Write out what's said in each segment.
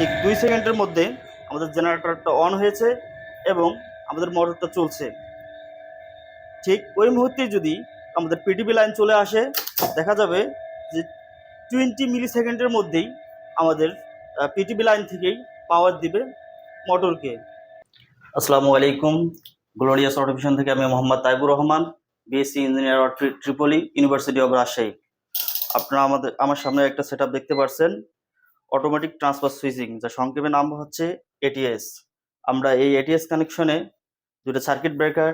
ঠিক দুই সেকেন্ডের মধ্যে আমাদের জেনারেটরটা অন হয়েছে এবং আমাদের মোটরটা চলছে। ঠিক ওই মুহূর্তে যদি আমাদের পিটিভি লাইন চলে আসে, দেখা যাবে যে টোয়েন্টি মিলি সেকেন্ডের মধ্যেই আমাদের পিটিভি লাইন থেকেই পাওয়ার দিবে মোটরকে। আসসালামু আলাইকুম। গ্লোরিয়াস অটোভিশন থেকে আমি Mohammad Taibur Rahman BSc engineer triple E university of Rajshahi আপনারা আমাদের, আমার সামনে একটা সেট দেখতে পাচ্ছেন অটোমেটিক ট্রান্সফার সুইচিং যা সংক্ষেপে নাম হচ্ছে এটিএস আমরা এই এটিএস কানেকশনে দুটো সার্কিট ব্রেকার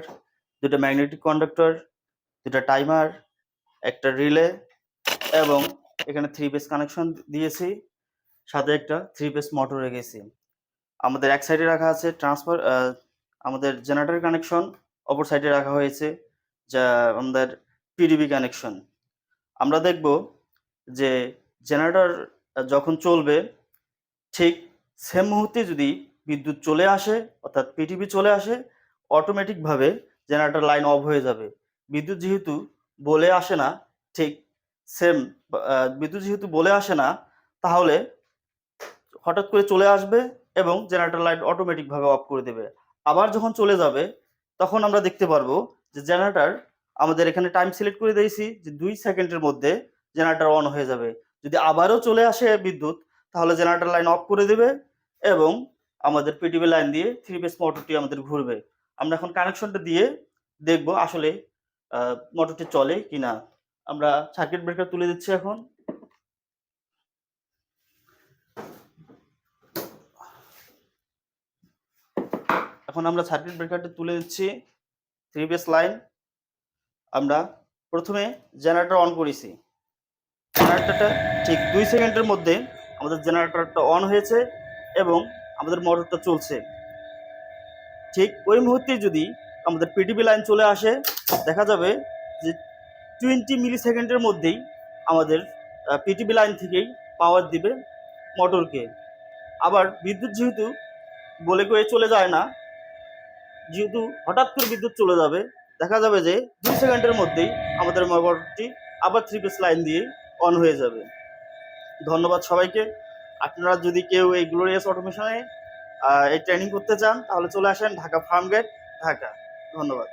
দুটো ম্যাগনেটিক কন্ডাক্টর দুটো টাইমার একটা রিলে এবং এখানে থ্রি পেস কানেকশন দিয়েছি, সাথে একটা থ্রি পেস মোটর রেখেছি আমাদের এক সাইডে রাখা আছে ট্রান্সফার আমাদের জেনারেটর কানেকশন অপর সাইডে রাখা হয়েছে যা আমাদের পিডিবি কানেকশন আমরা দেখব যে জেনারেটর যখন চলবে, ঠিক সেম মুহূর্তে যদি বিদ্যুৎ চলে আসে, অর্থাৎ পিটিভি চলে আসে অটোমেটিকভাবে জেনারেটর লাইন অফ হয়ে যাবে। বিদ্যুৎ যেহেতু বলে আসে না, ঠিক সেম বিদ্যুৎ যেহেতু বলে আসে না, তাহলে হঠাৎ করে চলে আসবে এবং জেনারেটর লাইট অটোমেটিকভাবে অফ করে দেবে। আবার যখন চলে যাবে, তখন আমরা দেখতে পারব যে জেনারেটর আমাদের এখানে টাইম সিলেক্ট করে দিয়েছি, যে দুই সেকেন্ডের মধ্যে জেনারেটর অন হয়ে যাবে। যদি আবারও চলে আসে বিদ্যুৎ, তাহলে জেনারেটর লাইন অফ করে দেবে এবং আমাদের পিটিভি লাইন দিয়ে থ্রি পেস মোটরটি আমাদের ঘুরবে। আমরা এখন কানেকশনটা দিয়ে দেখব আসলে মোটরটি চলে কিনা। আমরা সার্কিট ব্রেকার তুলে দিচ্ছি এখন। এখন আমরা সার্কিট ব্রেকারটা তুলে দিচ্ছি থ্রি বেস লাইন আমরা প্রথমে জেনারেটর অন করেছি। জেনারেটরটা ঠিক দুই সেকেন্ডের মধ্যে আমাদের জেনারেটরটা অন হয়েছে এবং আমাদের মোটরটা চলছে। ঠিক ওই মুহূর্তে যদি আমাদের পিটিভি লাইন চলে আসে, দেখা যাবে যে টোয়েন্টি মিলি সেকেন্ডের মধ্যেই আমাদের পিটিভি লাইন থেকেই পাওয়ার দিবে মোটরকে আবার বিদ্যুৎ যেহেতু বলে কয়ে চলে যায় না, যেহেতু হঠাৎ করে বিদ্যুৎ চলে যাবে, দেখা যাবে যে দুই সেকেন্ডের মধ্যেই আমাদের মোটরটি আবার থ্রি পিস লাইন দিয়ে অন হয়ে যাবে। ধন্যবাদ সবাইকে। আপনারা যদি কেউ এই গ্লোরিয়াস অটোমেশনে এই ট্রেনিং করতে চান, তাহলে চলে আসেন ঢাকা ফার্ম গেট ঢাকা। ধন্যবাদ।